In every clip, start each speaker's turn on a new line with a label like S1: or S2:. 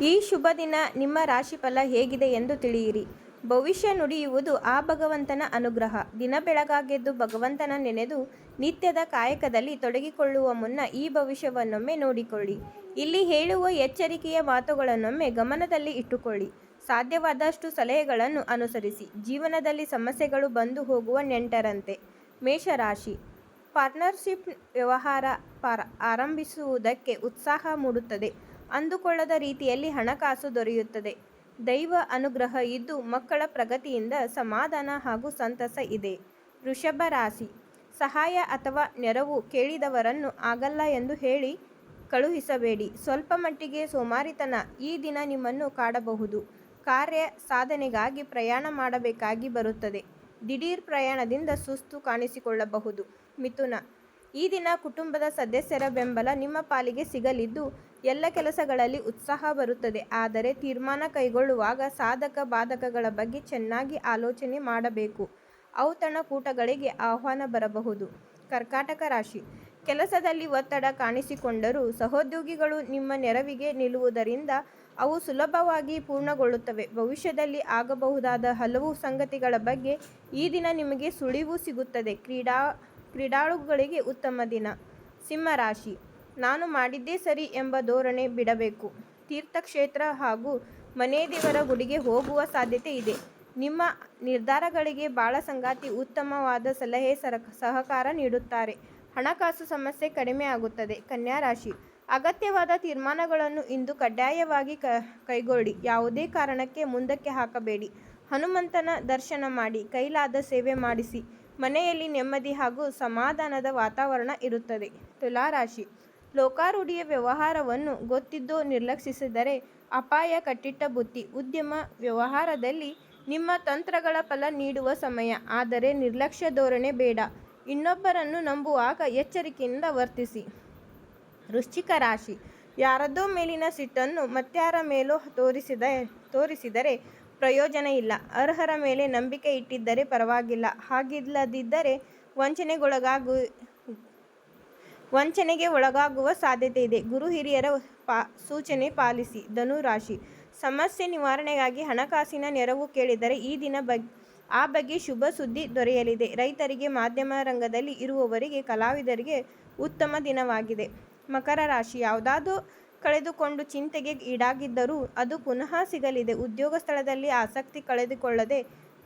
S1: ಈ ಶುಭ ದಿನ ನಿಮ್ಮ ರಾಶಿಫಲ ಹೇಗಿದೆ ಎಂದು ತಿಳಿಯಿರಿ. ಭವಿಷ್ಯ ನುಡಿಯುವುದು ಆ ಭಗವಂತನ ಅನುಗ್ರಹ. ದಿನ ಬೆಳಗಾಗೆದ್ದು ಭಗವಂತನ ನೆನೆದು ನಿತ್ಯದ ಕಾಯಕದಲ್ಲಿ ತೊಡಗಿಕೊಳ್ಳುವ ಮುನ್ನ ಈ ಭವಿಷ್ಯವನ್ನೊಮ್ಮೆ ನೋಡಿಕೊಳ್ಳಿ. ಇಲ್ಲಿ ಹೇಳುವ ಎಚ್ಚರಿಕೆಯ ಮಾತುಗಳನ್ನೊಮ್ಮೆ ಗಮನದಲ್ಲಿ ಇಟ್ಟುಕೊಳ್ಳಿ. ಸಾಧ್ಯವಾದಷ್ಟು ಸಲಹೆಗಳನ್ನು ಅನುಸರಿಸಿ. ಜೀವನದಲ್ಲಿ ಸಮಸ್ಯೆಗಳು ಬಂದು ಹೋಗುವ ನೆಂಟರಂತೆ. ಮೇಷರಾಶಿ. ಪಾರ್ಟ್ನರ್ಶಿಪ್ ವ್ಯವಹಾರ ಪಾರ ಆರಂಭಿಸುವುದಕ್ಕೆ ಉತ್ಸಾಹ ಮೂಡುತ್ತದೆ. ಅಂದುಕೊಳ್ಳದ ರೀತಿಯಲ್ಲಿ ಹಣಕಾಸು ದೊರೆಯುತ್ತದೆ. ದೈವ ಅನುಗ್ರಹ ಇದ್ದು ಮಕ್ಕಳ ಪ್ರಗತಿಯಿಂದ ಸಮಾಧಾನ ಹಾಗೂ ಸಂತಸ ಇದೆ. ವೃಷಭ ರಾಶಿ. ಸಹಾಯ ಅಥವಾ ನೆರವು ಕೇಳಿದವರನ್ನು ಆಗಲ್ಲ ಎಂದು ಹೇಳಿ ಕಳುಹಿಸಬೇಡಿ. ಸ್ವಲ್ಪ ಮಟ್ಟಿಗೆ ಸೋಮಾರಿತನ ಈ ದಿನ ನಿಮ್ಮನ್ನು ಕಾಡಬಹುದು. ಕಾರ್ಯ ಸಾಧನೆಗಾಗಿ ಪ್ರಯಾಣ ಮಾಡಬೇಕಾಗಿ ಬರುತ್ತದೆ. ದಿಢೀರ್ ಪ್ರಯಾಣದಿಂದ ಸುಸ್ತು ಕಾಣಿಸಿಕೊಳ್ಳಬಹುದು. ಮಿಥುನ. ಈ ದಿನ ಕುಟುಂಬದ ಸದಸ್ಯರ ಬೆಂಬಲ ನಿಮ್ಮ ಪಾಲಿಗೆ ಸಿಗಲಿದ್ದು ಎಲ್ಲ ಕೆಲಸಗಳಲ್ಲಿ ಉತ್ಸಾಹ ಬರುತ್ತದೆ. ಆದರೆ ತೀರ್ಮಾನ ಕೈಗೊಳ್ಳುವಾಗ ಸಾಧಕ ಬಾಧಕಗಳ ಬಗ್ಗೆ ಚೆನ್ನಾಗಿ ಆಲೋಚನೆ ಮಾಡಬೇಕು. ಔತಣಕೂಟಗಳಿಗೆ ಆಹ್ವಾನ ಬರಬಹುದು. ಕರ್ಕಾಟಕ ರಾಶಿ. ಕೆಲಸದಲ್ಲಿ ಒತ್ತಡ ಕಾಣಿಸಿಕೊಂಡರೂ ಸಹೋದ್ಯೋಗಿಗಳು ನಿಮ್ಮ ನೆರವಿಗೆ ನಿಲ್ಲುವುದರಿಂದ ಅವು ಸುಲಭವಾಗಿ ಪೂರ್ಣಗೊಳ್ಳುತ್ತವೆ. ಭವಿಷ್ಯದಲ್ಲಿ ಆಗಬಹುದಾದ ಹಲವು ಸಂಗತಿಗಳ ಬಗ್ಗೆ ಈ ದಿನ ನಿಮಗೆ ಸುಳಿವು ಸಿಗುತ್ತದೆ. ಕ್ರೀಡಾ, ಕ್ರೀಡಾಳುಗಳಿಗೆ ಉತ್ತಮ ದಿನ. ಸಿಂಹರಾಶಿ. ನಾನು ಮಾಡಿದ್ದೇ ಸರಿ ಎಂಬ ಧೋರಣೆ ಬಿಡಬೇಕು. ತೀರ್ಥಕ್ಷೇತ್ರ ಹಾಗೂ ಮನೆ ದೇವರ ಗುಡಿಗೆ ಹೋಗುವ ಸಾಧ್ಯತೆ ಇದೆ. ನಿಮ್ಮ ನಿರ್ಧಾರಗಳಿಗೆ ಬಾಳ ಸಂಗಾತಿ ಉತ್ತಮವಾದ ಸಲಹೆ ಸರ ಸಹಕಾರ ನೀಡುತ್ತಾರೆ. ಹಣಕಾಸು ಸಮಸ್ಯೆ ಕಡಿಮೆ ಆಗುತ್ತದೆ. ಕನ್ಯಾ ರಾಶಿ. ಅಗತ್ಯವಾದ ತೀರ್ಮಾನಗಳನ್ನು ಇಂದು ಕಡ್ಡಾಯವಾಗಿ ಕ, ಕೈಗೊಳ್ಳಿ. ಯಾವುದೇ ಕಾರಣಕ್ಕೆ ಮುಂದಕ್ಕೆ ಹಾಕಬೇಡಿ. ಹನುಮಂತನ ದರ್ಶನ ಮಾಡಿ, ಕೈಲಾದ ಸೇವೆ ಮಾಡಿಸಿ. ಮನೆಯಲ್ಲಿ ನೆಮ್ಮದಿ ಹಾಗೂ ಸಮಾಧಾನದ ವಾತಾವರಣ ಇರುತ್ತದೆ. ತುಲಾರಾಶಿ. ಲೋಕಾರೂಢಿಯ ವ್ಯವಹಾರವನ್ನು ಗೊತ್ತಿದ್ದೋ ನಿರ್ಲಕ್ಷಿಸಿದರೆ ಅಪಾಯ ಕಟ್ಟಿಟ್ಟ ಬುತ್ತಿ ಉದ್ಯಮ ವ್ಯವಹಾರದಲ್ಲಿ ನಿಮ್ಮ ತಂತ್ರಗಳ ಫಲ ನೀಡುವ ಸಮಯ. ಆದರೆ ನಿರ್ಲಕ್ಷ್ಯ ಧೋರಣೆ ಬೇಡ. ಇನ್ನೊಬ್ಬರನ್ನು ನಂಬುವಾಗ ಎಚ್ಚರಿಕೆಯಿಂದ ವರ್ತಿಸಿ. ವೃಶ್ಚಿಕ ರಾಶಿ. ಯಾರದ್ದೋ ಮೇಲಿನ ಸಿಟ್ಟನ್ನು ಮತ್ಯಾರ ಮೇಲೋ ತೋರಿಸಿದ, ತೋರಿಸಿದರೆ ಪ್ರಯೋಜನ ಇಲ್ಲ. ಅರ್ಹರ ಮೇಲೆ ನಂಬಿಕೆ ಇಟ್ಟಿದ್ದರೆ ಪರವಾಗಿಲ್ಲ. ಹಾಗಿಲ್ಲದಿದ್ದರೆ ವಂಚನೆಗೊಳಗಾಗು ವಂಚನೆಗೆ ಒಳಗಾಗುವ ಸಾಧ್ಯತೆ ಇದೆ. ಗುರು ಹಿರಿಯರ ಪಾ, ಸೂಚನೆ ಪಾಲಿಸಿ. ಧನು ರಾಶಿ. ಸಮಸ್ಯೆ ನಿವಾರಣೆಗಾಗಿ ಹಣಕಾಸಿನ ನೆರವು ಕೇಳಿದರೆ ಈ ದಿನ ಬಗ್, ಆ ಬಗ್ಗೆ ಶುಭ ಸುದ್ದಿ ದೊರೆಯಲಿದೆ. ರೈತರಿಗೆ ಮಾಧ್ಯಮ ರಂಗದಲ್ಲಿ ಇರುವವರಿಗೆ, ಕಲಾವಿದರಿಗೆ ಉತ್ತಮ ದಿನವಾಗಿದೆ. ಮಕರ ರಾಶಿ. ಯಾವುದಾದರೂ ಕಳೆದುಕೊಂಡು ಚಿಂತೆಗೆ ಈಡಾಗಿದ್ದರೂ ಅದು ಪುನಃ ಸಿಗಲಿದೆ. ಉದ್ಯೋಗ ಸ್ಥಳದಲ್ಲಿ ಆಸಕ್ತಿ ಕಳೆದುಕೊಳ್ಳದೆ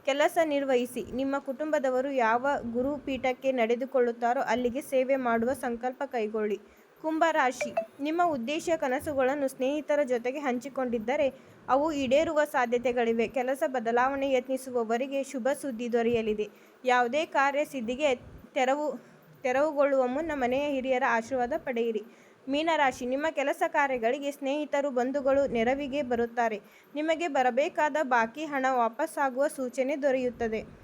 S1: ಕೆಲಸ ನಿರ್ವಹಿಸಿ ನಿಮ್ಮ ಕುಟುಂಬದವರು ಯಾವ ಗುರುಪೀಠಕ್ಕೆ ನಡೆದುಕೊಳ್ಳುತ್ತಾರೋ ಅಲ್ಲಿಗೆ ಸೇವೆ ಮಾಡುವ ಸಂಕಲ್ಪ ಕೈಗೊಳ್ಳಿ. ಕುಂಭರಾಶಿ ನಿಮ್ಮ ಉದ್ದೇಶ ಕನಸುಗಳನ್ನು ಸ್ನೇಹಿತರ ಜೊತೆಗೆ ಹಂಚಿಕೊಂಡಿದ್ದರೆ ಅವು ಈಡೇರುವ ಸಾಧ್ಯತೆಗಳಿವೆ. ಕೆಲಸ ಬದಲಾವಣೆ ಯತ್ನಿಸುವವರಿಗೆ ಶುಭ ಸುದ್ದಿ ದೊರೆಯಲಿದೆ. ಯಾವುದೇ ಕಾರ್ಯ ಸಿದ್ಧಿಗೆ ತೆರವು ತೆರವುಗೊಳ್ಳುವ ಮುನ್ನ ಮನೆಯ ಹಿರಿಯರ ಆಶೀರ್ವಾದ ಪಡೆಯಿರಿ. ಮೀನರಾಶಿ, ನಿಮ್ಮ ಕೆಲಸ ಕಾರ್ಯಗಳಿಗೆ ಸ್ನೇಹಿತರು, ಬಂಧುಗಳು ನೆರವಿಗೆ ಬರುತ್ತಾರೆ. ನಿಮಗೆ ಬರಬೇಕಾದ ಬಾಕಿ ಹಣ ವಾಪಸ್ಸಾಗುವ ಸೂಚನೆ ದೊರೆಯುತ್ತದೆ.